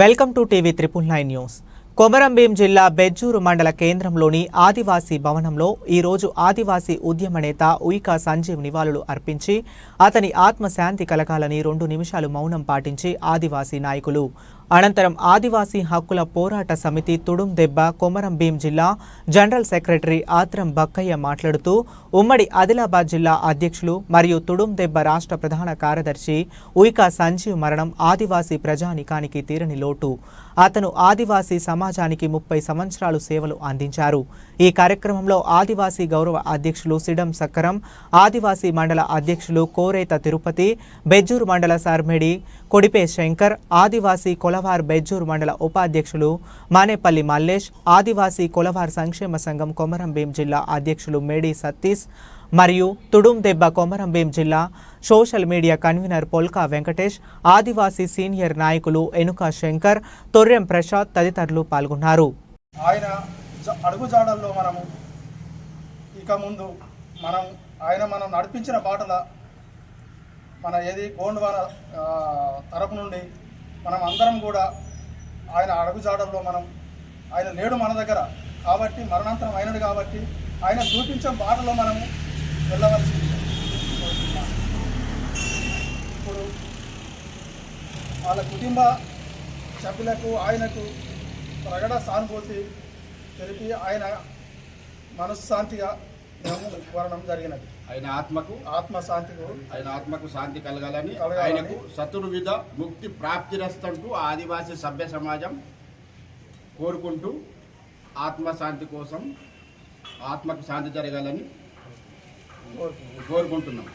Welcome to TV triple nine news. Komaram Bheem జిల్లా బెజ్జూరు మండల కేంద్రంలోని ఆదివాసీ భవనంలో ఈరోజు ఆదివాసీ ఉద్యమ నేత ఉయికా సంజీవ్ నివాళులు అర్పించి అతని ఆత్మశాంతి కలగాలని రెండు నిమిషాలు మౌనం పాటించి ఆదివాసీ నాయకులు అనంతరం ఆదివాసీ హక్కుల పోరాట సమితి తుడుం దెబ్బ కొమరంభీం జిల్లా జనరల్ సెక్రటరీ ఆత్రం బక్కయ్య మాట్లాడుతూ ఉమ్మడి ఆదిలాబాద్ జిల్లా అధ్యక్షులు మరియు తుడుం దెబ్బ రాష్ట్ర ప్రధాన కార్యదర్శి ఉయికా సంజీవ్ మరణం ఆదివాసీ ప్రజానికానికి తీరని లోటు. అతను ఆదివాసీ సమాజానికి ముప్పై సంవత్సరాలు సేవలు అందించారు. ఈ కార్యక్రమంలో ఆదివాసీ గౌరవ అధ్యక్షులు సిడం సక్కరం ఆదివాసీ మండల అధ్యక్షులు కోరేత తిరుపతి బెజ్జూరు మండల సార్మెడి కొడిపే శంకర్ ఆదివాసీ కొలవార్ బెజ్జూర్ మండల ఉపాధ్యక్షులు మానేపల్లి మల్లేష్ ఆదివాసీ కొలవార్ సంక్షేమ సంఘం కొమరంభీం జిల్లా అధ్యక్షులు మేడి సతీష్ మరియు తుడుం దెబ్బ కొమరంభీం జిల్లా social media convener Polka Venkatesh Adivasi senior నాయకులు ఎనుక శంకర్ తొర్రెం ప్రసాద్ తదితరులు పాల్గొన్నారు. ఆయన అడుగుజాడల్లో మనము ఇక ముందు మనం ఆయన మనం నడిపించిన బాటల మన ఏది గోండ్వాన తరపు నుండి మనం అందరం కూడా ఆయన అడుగుజాడల్లో మనం ఆయన లేడు మన దగ్గర. కాబట్టి మరణాంతరం అయినడు కాబట్టి ఆయన చూపించే బాటలో మనము వెళ్ళవలసి ఇప్పుడు వాళ్ళ కుటుంబ సభ్యులకు ఆయనకు ప్రగడ సానుభూతి తెలిపి ఆయన మనశ్శాంతిగా మేము కోరడం జరిగినది ఆయన ఆత్మకు ఆత్మశాంతికు ఆయన ఆత్మకు శాంతి కలగాలని. ఆయనకు చతుర్విధ ముక్తి ప్రాప్తిరస్తంటూ ఆదివాసీ సభ్య సమాజం కోరుకుంటూ ఆత్మశాంతి కోసం ఆత్మకు శాంతి జరగాలని కోరుకుంటున్నాం